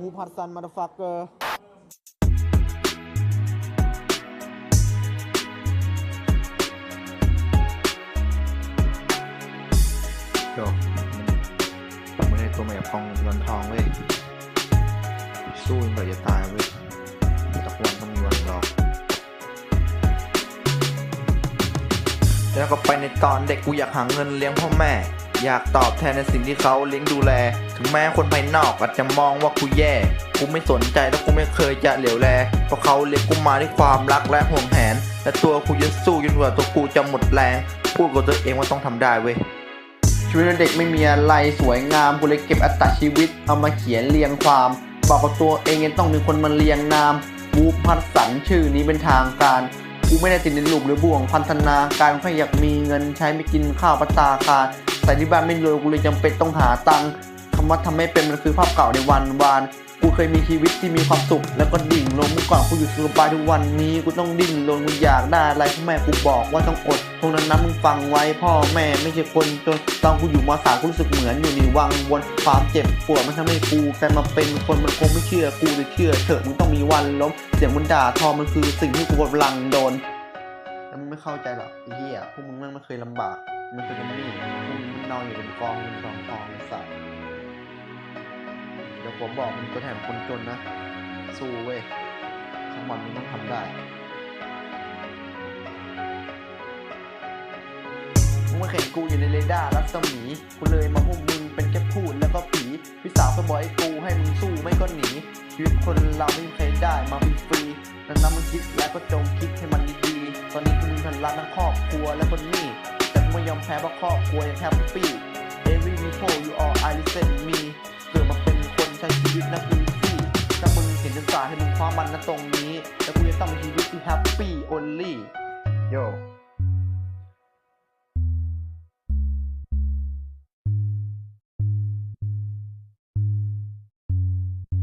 ฮูพัดซันมาดฟักเกอร์โยมันไม่ได้ตัวมาจากทองเงินทองเว้ยสู้จนกว่าจะตายเว้ยสักวันต้องมีวันรอแล้วก็ไปในตอนเด็กกูอยากหาเงินเลี้ยงพ่อแม่ อยากตอบแทนในสิ่งที่เขาเลี้ยงดูแล ถึงแม้คนภายนอกอาจจะมองว่ากูแย่ กูไม่สนใจแล้วกูไม่เคยจะเหลียวแล เพราะเขาเลี้ยงกูมาด้วยความรักและห่วงแหน และตัวกูจะสู้จนกว่าตัวกูจะหมดแรง พูดกับตัวเองว่าต้องทำได้เว้ย ชีวิตเด็กไม่มีอะไรสวยงาม กูเลยเก็บอัตชีวิตเอามาเขียนเรียงความ บอกกับตัวเองยังต้องมีคนมาเรียงนามกูพัดสันชื่อนี้เป็นทางการกูไม่ได้ติดในลุมหรือบ่วงพันธนาการแค่อยากมีเงินใช้ไม่กินข้าวปัตตาคาร แต่ที่บ้านไม่รวยกูเลยจำเป็นต้องหาตังค์คำว่าทำไม่เป็นมันคือภาพเก่าในวันวานกูเคยมีชีวิตที่มีความสุข แล้วก็ดิ่งลงเมื่อก่อนกูอยู่สบายทุกวันนี้กูต้องดิ้นรนกูอยากได้อะไรพ่อแม่กูบอกว่าต้องอดพวกนั้นนะมึงฟังไว้พ่อแม่ไม่ใช่คนจนตอนกูอยู่มสามกูรู้สึกเหมือนอยู่ในวังวนความเจ็บปวดมันทำให้กูกลายมาเป็นคนมันคงไม่เชื่อกูจะเชื่อเถอะมึงต้องมีวันล้มเสียงมันด่าทอมันคือสิ่งที่กูกำลังโดนแล้วมึงไม่เข้าใจหรอกไอ้เหี้ยพวกมึงแม่งไม่เคยลำบากม่เคยเป็นหนี้ พวกมึงนอนอยู่เป็นกองเงินกองทองไอ้สัสเดี๋ยวผมบอกมันตัวแทนคนจนนะ สู้เว้ยทั้งวันมันต้องทำได้มึงมาเห็นกูอยู่ในเรดาร์รัศมีกูเลยมาพวกมึงเป็นแค่พูดแล้วก็ผีพี่สาวก็บอกให้กูให้มึงสู้ไม่ก็หนีชีวิตคนเราไม่มีใครได้มาฟรีๆดังนั้นมึงคิดแล้วก็จงคิดให้มันดีๆตอนนี้กูมีพันล้านทั้งครอบครัวและคนนี่ ไม่ยอมแพ้เพราะครอบครัวยังแฮปปี้ Every people you all I listen me เกิดมาเป็นคนใช้ชีวิตนะอีซี่ถ้ามึงเห็นจนสายให้มึงคว้ามันนะตรงนี้ แล้วกูจะต้องมีชีวิตที่แฮปปี้ only โย